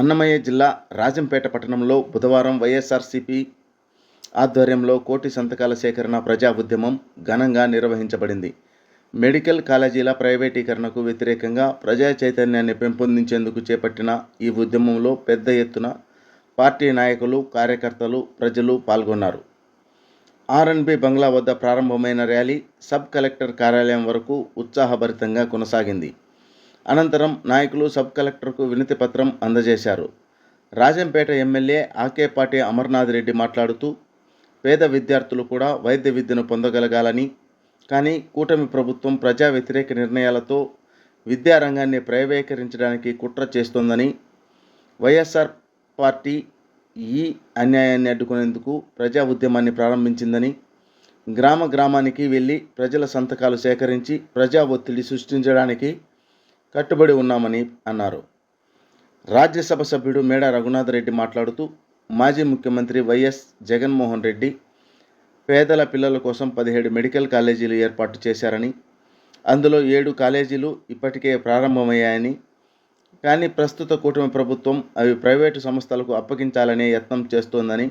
అన్నమయ్య జిల్లా రాజంపేట పట్టణంలో బుధవారం వైఎస్ఆర్సీపీ ఆధ్వర్యంలో కోటి సంతకాల సేకరణ ప్రజా ఉద్యమం ఘనంగా నిర్వహించబడింది. మెడికల్ కాలేజీల ప్రైవేటీకరణకు వ్యతిరేకంగా ప్రజా చైతన్యాన్ని పెంపొందించేందుకు చేపట్టిన ఈ ఉద్యమంలో పెద్ద ఎత్తున పార్టీ నాయకులు కార్యకర్తలు ప్రజలు పాల్గొన్నారు. ఆర్ఎన్బి బంగ్లా వద్ద ప్రారంభమైన ర్యాలీ సబ్ కలెక్టర్ కార్యాలయం వరకు ఉత్సాహభరితంగా కొనసాగింది. అనంతరం నాయకులు సబ్ కలెక్టర్కు వినతి పత్రం అందజేశారు. రాజంపేట ఎమ్మెల్యే ఆకేపాటి అమర్నాథ్ రెడ్డి మాట్లాడుతూ పేద విద్యార్థులు కూడా వైద్య విద్యను పొందగలగాలని కానీ కూటమి ప్రభుత్వం ప్రజా వ్యతిరేక నిర్ణయాలతో విద్యారంగాన్ని ప్రైవేకరించడానికి కుట్ర చేస్తోందని వైఎస్ఆర్ పార్టీ ఈ అన్యాయాన్ని అడ్డుకునేందుకు ప్రజా ఉద్యమాన్ని ప్రారంభించిందని గ్రామ గ్రామానికి వెళ్ళి ప్రజల సంతకాలు సేకరించి ప్రజా ఒత్తిడి సృష్టించడానికి కట్టుబడి ఉన్నామని అన్నారు. రాజ్యసభ సభ్యుడు మేడ రఘునాథ్ రెడ్డి మాట్లాడుతూ మాజీ ముఖ్యమంత్రి వైఎస్ జగన్మోహన్ రెడ్డి పేదల పిల్లల కోసం పదిహేడు మెడికల్ కాలేజీలు ఏర్పాటు చేశారని అందులో ఏడు కాలేజీలు ఇప్పటికే ప్రారంభమయ్యాయని కానీ ప్రస్తుత కూటమి ప్రభుత్వం అవి ప్రైవేటు సంస్థలకు అప్పగించాలనే యత్నం చేస్తోందని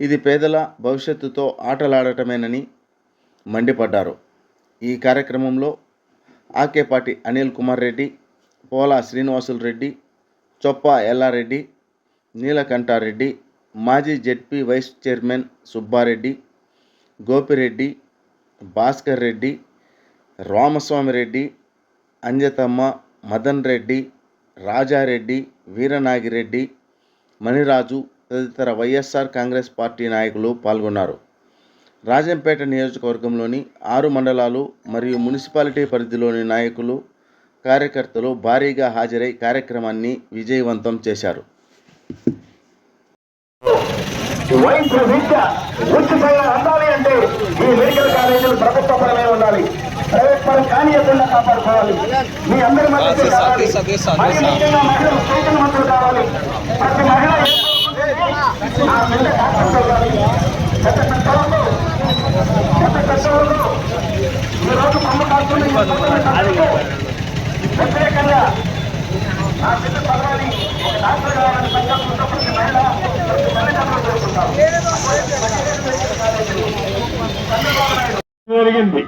ఇది పేదల భవిష్యత్తుతో ఆటలాడటమేనని మండిపడ్డారు. ఈ కార్యక్రమంలో ఆకేపాటి అనిల్ కుమార్ రెడ్డి పోలా శ్రీనివాసులు రెడ్డి చొప్పా ఎల్లారెడ్డి నీలకంఠారెడ్డి మాజీ ZP vice chairman Subbareddy Gopireddy Bhaskar Reddy Ramaswamy Reddy Anjathamma Madan Reddy Rajareddy Veeranagireddy Maniraju తదితర వైఎస్ఆర్ కాంగ్రెస్ పార్టీ నాయకులు పాల్గొన్నారు. రాజంపేట నియోజకవర్గంలోని ఆరు మండలాలు మరియు మున్సిపాలిటీ పరిధిలోని నాయకులు కార్యకర్తలు భారీగా హాజరై కార్యక్రమాన్ని విజయవంతం చేశారు. వైద్య విద్య ఉచితంగా అందాలి అంటే ఈ మెడికల్ కాలేజీలు ప్రభుత్వ పరమే ఉండాలి. ప్రైవేట్ పరం కానియకుండా కాపాడుకోవాలి. మీ అందరి మధ్య కావాలి. మరి ముఖ్యంగా మహిళలు చైతన్యవంతులు కావాలి. ప్రతి మహిళ నా బిడ్డ డాక్టర్ చదవాలి పెద్ద పెద్దవాళ్ళు పెద్ద నా బిడ్డ ఒక డాక్టర్ కావాలని సంకల్పంతో ప్రతి మహిళ ప్రతి తల్లిదండ్రులు కోరుకుంటారు జరిగింది.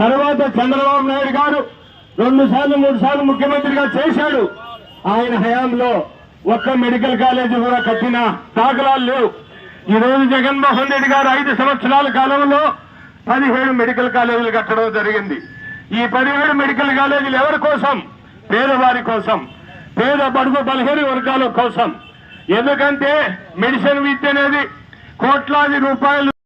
తర్వాత చంద్రబాబు నాయుడు గారు రెండు సార్లు మూడు సార్లు ముఖ్యమంత్రిగా చేశాడు. ఆయన హయాంలో ఒక్క మెడికల్ కాలేజీ కూడా కట్టిన దాఖలాలు లేవు. ఈ రోజు జగన్మోహన్ రెడ్డి గారు ఐదు సంవత్సరాల కాలంలో పదిహేడు మెడికల్ కాలేజీలు కట్టడం జరిగింది. ఈ పదిహేడు మెడికల్ కాలేజీలు ఎవరి కోసం? పేదవారి కోసం. పేద బడుగు బలహీన వర్గాల కోసం. ఎందుకంటే మెడిసిన్ విద్య అనేది కోట్లాది రూపాయలు